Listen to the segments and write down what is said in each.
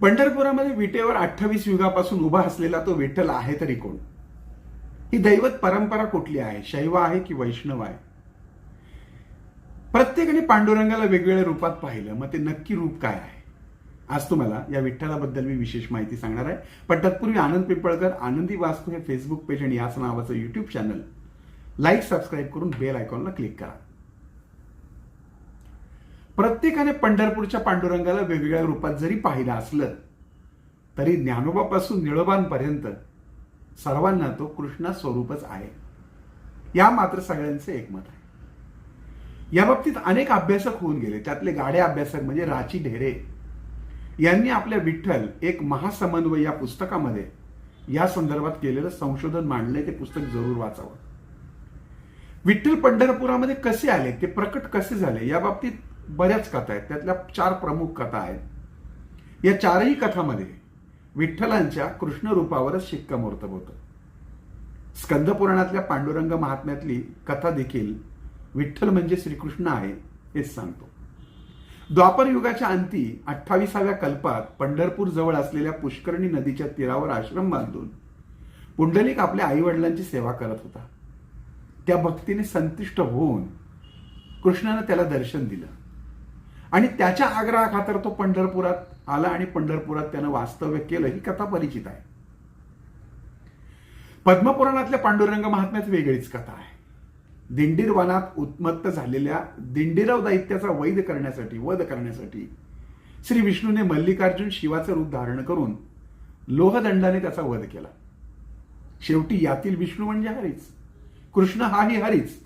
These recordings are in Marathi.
पंढरपुरामध्ये विटेवर अठ्ठावीस युगापासून उभा असलेला तो विठ्ठल आहे तरी कोण? ही दैवत परंपरा कुठली आहे? शैव आहे की वैष्णव आहे? प्रत्येकाने पांडुरंगाला वेगवेगळ्या रूपात पाहिलं. मग ते नक्की रूप काय आहे? आज तुम्हाला या विठ्ठलाबद्दल मी विशेष माहिती सांगणार आहे. पण तत्पूर्वी आनंद पिंपळकर आनंदी वास्तू हे फेसबुक पेज आणि याच नावाचं युट्यूब चॅनल लाईक सबस्क्राईब करून बेल आयकॉनला क्लिक करा. प्रत्येकाने पंढरपूरच्या पांडुरंगाला वेगवेगळ्या रूपात जरी पाहिलं असलं तरी ज्ञानोबापासून निळोबांपर्यंत सर्वांना तो कृष्णा स्वरूपच आहे. या मात्र सगळ्यांचं एकमत आहे. या बाबतीत अनेक अभ्यासक होऊन गेले. त्यातले गाडे अभ्यासक म्हणजे राची ढेरे यांनी आपल्या विठ्ठल एक महासमन्वय या पुस्तकामध्ये या संदर्भात केलेलं संशोधन मांडलंय. ते पुस्तक जरूर वाचावं. विठ्ठल पंढरपुरामध्ये कसे आले? ते प्रकट कसे झाले? या बाबतीत बऱ्याच कथा आहेत. त्यातल्या चार प्रमुख कथा आहेत. या चारही कथामध्ये विठ्ठलांच्या कृष्ण रूपावरच शिक्कामोर्तब होतं. स्कंदपुराणातल्या पांडुरंग महात्म्यातली कथा देखील विठ्ठल म्हणजे श्रीकृष्ण आहे हेच सांगतो. द्वापर युगाच्या अंती अठ्ठावीसाव्या कल्पात पंढरपूर जवळ असलेल्या पुष्करणी नदीच्या तीरावर आश्रम बांधून पुंडलिक आपल्या आई वडिलांची सेवा करत होता. त्या भक्तीने संतुष्ट होऊन कृष्णानं त्याला दर्शन दिलं. आणि त्याच्या आग्रहाखातर तो पंढरपुरात आला आणि पंढरपुरात त्यानं वास्तव्य केलं ही कथा परिचित आहे. पद्मपुराणातल्या पांडुरंग महात्म्यात वेगळीच कथा आहे. दिंडीर वनात उत्मत्त झालेल्या दिंडीराव दैत्याचा वैध करण्यासाठी वध करण्यासाठी श्री विष्णूने मल्लिकार्जुन शिवाचं रूप धारण करून लोहदंडाने त्याचा वध केला. शेवटी यातील विष्णू म्हणजे हरीच. कृष्ण हाही हरीच.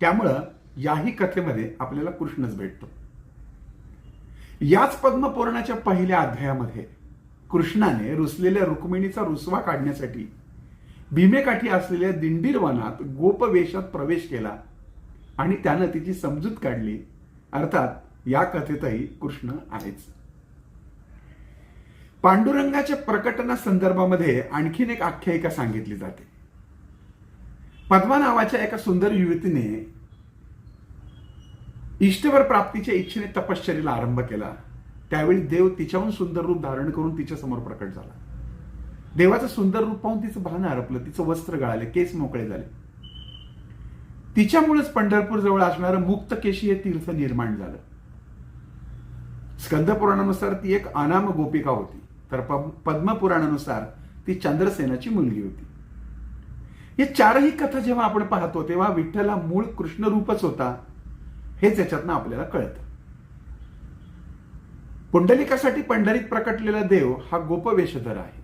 त्यामुळं याही कथेमध्ये आपल्याला कृष्णच भेटतो. याच पद्मपुराणाच्या पहिल्या अध्यायामध्ये कृष्णाने रुसलेल्या रुक्मिणीचा रुसवा काढण्यासाठी भीमेकाठी असलेल्या दिंडीर वनात गोपवेशात प्रवेश केला आणि त्यानं तिची समजूत काढली. अर्थात या कथेतही कृष्ण आहेच. पांडुरंगाच्या प्रकटना संदर्भामध्ये आणखीन एक आख्यायिका सांगितली जाते. पद्मा नावाच्या एका सुंदर युवतीने इष्टवर प्राप्तीच्या इच्छेने तपश्चर्येला आरंभ केला. त्यावेळी देव तिच्याहून सुंदर रूप धारण करून तिच्या समोर प्रकट झाला. देवाचं सुंदर रूप पाहून तिचं भान हरपलं तिचं वस्त्र गळाले केस मोकळे झाले. तिच्यामुळेच पंढरपूर जवळ असणारं मुक्त केशी हे तीर्थ निर्माण झालं. स्कंद पुराणानुसार ती एक अनाम गोपिका होती तर पद्म पुराणानुसार ती चंद्रसेनाची मुलगी होती. या चारही कथा जेव्हा आपण पाहतो तेव्हा विठ्ठला मूळ कृष्ण रूपच होता. हेच याच्यातनं आपल्याला कळतं. पुंडलिकासाठी पंढरीत प्रकटलेला देव हा गोपवेशधर आहे.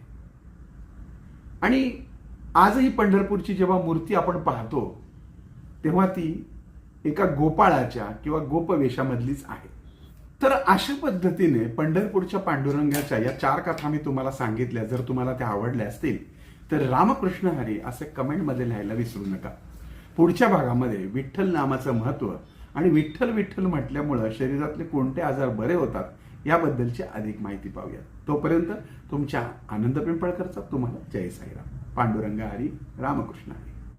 आणि आजही पंढरपूरची जेव्हा मूर्ती आपण पाहतो तेव्हा ती एका गोपाळाच्या किंवा गोपवेशामधलीच आहे. तर अशा पद्धतीने पंढरपूरच्या पांडुरंगाच्या या चार कथा मी तुम्हाला सांगितल्या जर तुम्हाला त्या आवडल्या असतील तर रामकृष्ण हरी असे कमेंटमध्ये लिहायला विसरू नका. पुढच्या भागामध्ये विठ्ठल नामाचं महत्त्व आणि विठ्ठल विठ्ठल म्हटल्यामुळं शरीरातले कोणते आजार बरे होतात याबद्दलची अधिक माहिती पाहूया तोपर्यंत तुमच्या आनंद पिंपळकरचा तुम्हाला जय साईराम. पांडुरंग हरी रामकृष्ण हरी.